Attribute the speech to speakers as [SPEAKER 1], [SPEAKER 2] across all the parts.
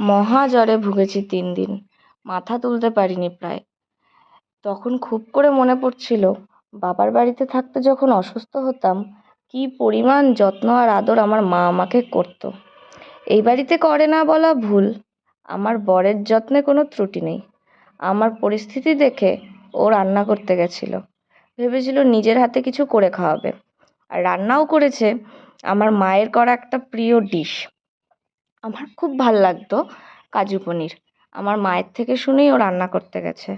[SPEAKER 1] মহা জ্বরে ভুগেছি তিন দিন। মাথা তুলতে পারিনি প্রায়। তখন খুব করে মনে পড়ছিল, বাবার বাড়িতে থাকতে যখন অসুস্থ হতাম, কী পরিমাণ যত্ন আর আদর আমার মা আমাকে করতো। এই বাড়িতে করে না বলা ভুল, আমার বরের যত্নে কোনো ত্রুটি নেই। আমার পরিস্থিতি দেখে ও রান্না করতে গেছিল। ভেবেছিল নিজের হাতে কিছু করে খাওয়াবে। আর রান্নাও করেছে, আমার মায়ের করা একটা প্রিয় ডিশ। আমার খুব ভালো লাগতো কাজু পনির। আমার মায়ের থেকে শুনেই ও রান্না করতে গেছে।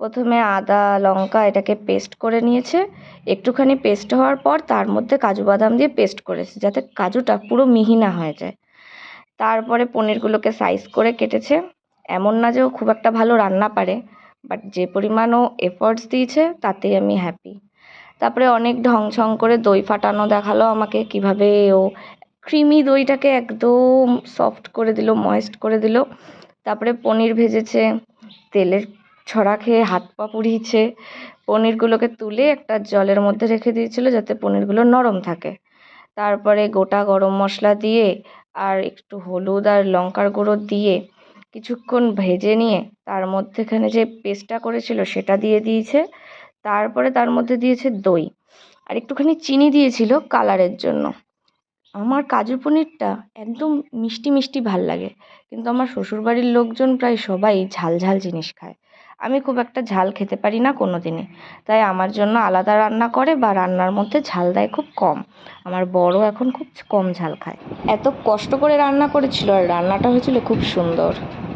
[SPEAKER 1] প্রথমে আদা, লঙ্কা এটাকে পেস্ট করে নিয়েছে। একটুখানি পেস্ট হওয়ার পর তার মধ্যে কাজু বাদাম দিয়ে পেস্ট করেছে যাতে কাজুটা পুরো মিহি না হয়ে যায়। তারপরে পনিরগুলোকে সাইজ করে কেটেছে। এমন না যে ও খুব একটা ভালো রান্না পারে বাট যে পরিমাণ ও এফর্টস দিয়েছে তাতেই আমি হ্যাপি তারপরে অনেক ঢং ছং করে দই ফাটানো দেখাল আমাকে কীভাবে ও ক্রিমি দইটাকে একদম সফট করে দিল ময়েস্ট করে দিল। তারপরে পনির ভেজেছে, তেলের ছড়া খেয়ে হাত পা পুড়িয়েছে। পনিরগুলোকে তুলে একটা জলের মধ্যে রেখে দিয়েছিল যাতে পনিরগুলো নরম থাকে। তারপরে গোটা গরম মশলা দিয়ে আর একটু হলুদ আর লঙ্কার গুঁড়ো দিয়ে কিছুক্ষণ ভেজে নিয়ে তার মধ্যেখানে যে পেস্টটা করেছিল সেটা দিয়ে দিয়েছে। তারপরে তার মধ্যে দিয়েছে দই। আর একটুখানি চিনি দিয়েছিল কালারের জন্য। আমার কাজু পনিরটা একদম মিষ্টি মিষ্টি ভালো লাগে। কিন্তু আমার শ্বশুরবাড়ির লোকজন প্রায় সবাই ঝাল ঝাল জিনিস খায়। আমি খুব একটা ঝাল খেতে পারি না কোনো দিনই তাই আমার জন্য আলাদা রান্না করে বা রান্নার মধ্যে ঝাল দেয় খুব কম। আমার বড় এখন খুব কম ঝাল খায়। এত কষ্ট করে রান্না করেছিল আর রান্নাটা হয়েছিল খুব সুন্দর।